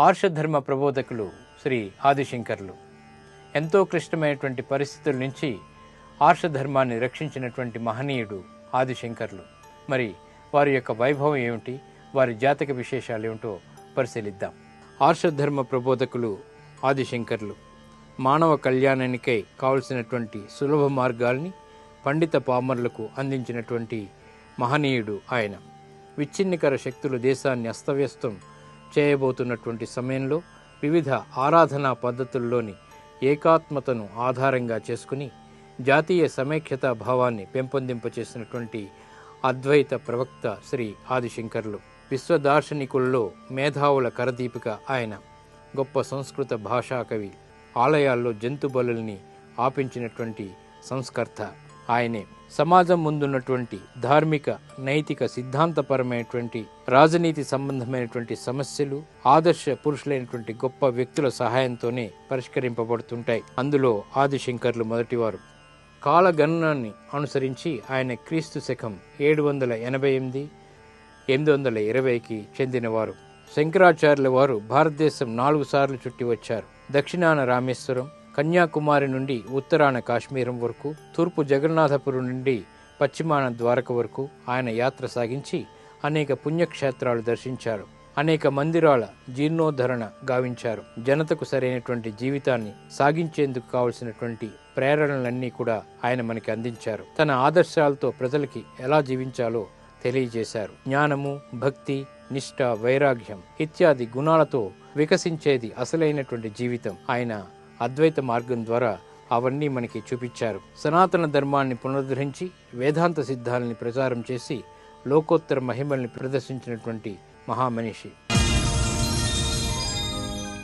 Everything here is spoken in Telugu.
ఆర్షధర్మ ప్రబోధకులు శ్రీ ఆదిశంకర్లు. ఎంతో క్లిష్టమైనటువంటి పరిస్థితుల నుంచి ఆర్షధర్మాన్ని రక్షించినటువంటి మహనీయుడు ఆదిశంకర్లు. మరి వారి యొక్క వైభవం ఏమిటి? వారి జాతక విశేషాలు ఏమిటో పరిశీలిద్దాం. ఆర్షధర్మ ప్రబోధకులు ఆదిశంకర్లు. మానవ కళ్యాణానికై కావలసినటువంటి సులభ మార్గాల్ని పండిత పామర్లకు అందించినటువంటి మహనీయుడు ఆయన. విచ్ఛిన్నికర శక్తులు దేశాన్ని అస్తవ్యస్తం చేయబోతున్నటువంటి సమయంలో వివిధ ఆరాధనా పద్ధతుల్లోని ఏకాత్మతను ఆధారంగా చేసుకుని జాతీయ సమైక్యతా భావాన్ని పెంపొందింపచేసినటువంటి అద్వైత ప్రవక్త శ్రీ ఆదిశంకర్లు. విశ్వ దార్శనికుల్లో మేధావుల కరదీపిక ఆయన. గొప్ప సంస్కృత భాషా కవి. ఆలయాల్లో జంతు బలుల్ని ఆపించినటువంటి సంస్కర్త. ఆయనే సమాజం ముందున్నటువంటి ధార్మిక నైతిక సిద్ధాంతపరమైనటువంటి రాజనీతి సంబంధమైనటువంటి సమస్యలు ఆదర్శ పురుషులైనటువంటి గొప్ప వ్యక్తుల సహాయంతోనే పరిష్కరింపబడుతుంటాయి. అందులో ఆదిశంకర్లు మొదటివారు. కాలగణనాన్ని అనుసరించి ఆయన క్రీస్తు శకం ఏడు వందల ఎనభై ఎనిమిది ఎనిమిది వందల ఇరవైకి చెందినవారు. శంకరాచార్యుల వారు భారతదేశం నాలుగు సార్లు చుట్టి వచ్చారు దక్షిణాన రామేశ్వరం కన్యాకుమారి నుండి ఉత్తరాన కాశ్మీరం వరకు తూర్పు జగన్నాథపురం నుండి పశ్చిమాన ద్వారక వరకు ఆయన యాత్ర సాగించి అనేక పుణ్యక్షేత్రాలు దర్శించారు. అనేక మందిరాల జీర్ణోద్ధరణ గావించారు. జనతకు సరైనటువంటి జీవితాన్ని సాగించేందుకు కావలసినటువంటి ప్రేరణలన్నీ కూడా ఆయన మనకి అందించారు. తన ఆదర్శాలతో ప్రజలకి ఎలా జీవించాలో తెలియజేశారు. జ్ఞానము భక్తి నిష్ఠ వైరాగ్యం ఇత్యాది గుణాలతో వికసించేది అసలైనటువంటి జీవితం. ఆయన అద్వైత మార్గం ద్వారా అవన్నీ మనకి చూపించారు. సనాతన ధర్మాన్ని పునరుద్ధరించి వేదాంత సిద్ధాలని ప్రచారం చేసి లోకోత్తర మహిమల్ని ప్రదర్శించినటువంటి మహామనిషి.